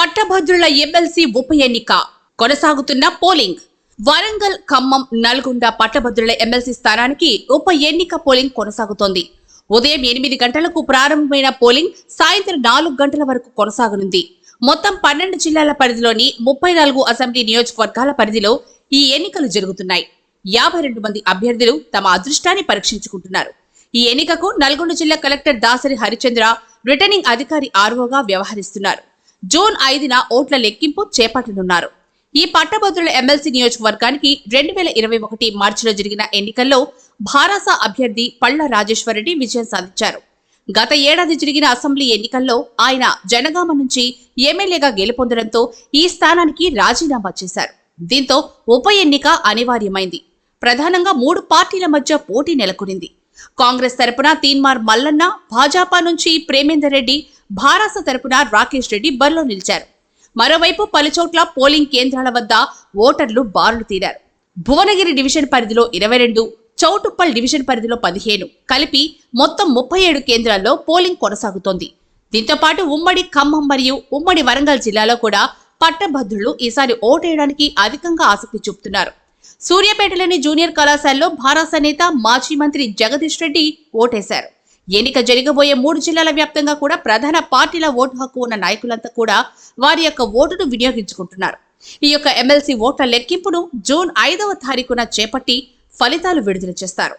పట్టభద్రుల ఎమ్మెల్సీ ఉప ఎన్నిక. కొనసాగుతున్న పోలింగ్. వరంగల్ ఖమ్మం నల్గొండ పట్టభద్రుల ఎమ్మెల్సీ స్థానానికి ఉప ఎన్నిక పోలింగ్ కొనసాగుతోంది. ఉదయం ఎనిమిది గంటలకు ప్రారంభమైన పోలింగ్ సాయంత్రం నాలుగు గంటల వరకు కొనసాగనుంది. మొత్తం పన్నెండు జిల్లాల పరిధిలోని ముప్పై నాలుగు అసెంబ్లీ నియోజకవర్గాల పరిధిలో ఈ ఎన్నికలు జరుగుతున్నాయి. యాభై రెండు మంది అభ్యర్థులు తమ అదృష్టాన్ని పరీక్షించుకుంటున్నారు. ఈ ఎన్నికకు నల్గొండ జిల్లా కలెక్టర్ దాసరి హరిచంద్ర రిటర్నింగ్ అధికారి ఆర్వోగా వ్యవహరిస్తున్నారు. జూన్ ఐదున ఓట్ల లెక్కింపు చేపట్టనున్నారు. ఈ పట్టభద్రుల ఎమ్మెల్సీ నియోజకవర్గానికి రెండు వేల ఇరవై ఒకటి మార్చిలో జరిగిన ఎన్నికల్లో భారాస అభ్యర్థి పళ్ళ రాజేశ్వరరెడ్డి విజయం సాధించారు. గత ఏడాది జరిగిన అసెంబ్లీ ఎన్నికల్లో ఆయన జనగామ నుంచి ఎమ్మెల్యేగా గెలుపొందడంతో ఈ స్థానానికి రాజీనామా చేశారు. దీంతో ఉప ఎన్నిక అనివార్యమైంది. ప్రధానంగా మూడు పార్టీల మధ్య పోటీ నెలకొనింది. కాంగ్రెస్ తరపున తీన్మార్ మల్లన్న భాజపా నుంచి ప్రేమేందర్ రెడ్డి భారాస తరపున రాకేష్ రెడ్డి బరిలో నిలిచారు. మరోవైపు పలుచోట్ల పోలింగ్ కేంద్రాల వద్ద ఓటర్లు బారులు తీరారు. భువనగిరి డివిజన్ పరిధిలో ఇరవై రెండు చౌటుప్పల్ డివిజన్ పరిధిలో పదిహేను కలిపి మొత్తం ముప్పై ఏడు కేంద్రాల్లో పోలింగ్ కొనసాగుతోంది. దీంతో పాటు ఉమ్మడి ఖమ్మం మరియు ఉమ్మడి వరంగల్ జిల్లాలో కూడా పట్టభద్రులు ఈసారి ఓటేయడానికి అధికంగా ఆసక్తి చూపుతున్నారు. సూర్యాపేటలోని జూనియర్ కళాశాలలో భారత నేత మాజీ మంత్రి జగదీష్ రెడ్డి ఓటేశారు. ఎన్నిక జరగబోయే మూడు జిల్లాల వ్యాప్తంగా కూడా ప్రధాన పార్టీల ఓటు హక్కు ఉన్న నాయకులంతా కూడా వారి యొక్క ఓటును వినియోగించుకుంటున్నారు. ఈ యొక్క ఎమ్మెల్సీ ఓట్ల లెక్కింపును జూన్ ఐదవ తారీఖున చేపట్టి ఫలితాలు విడుదల చేస్తారు.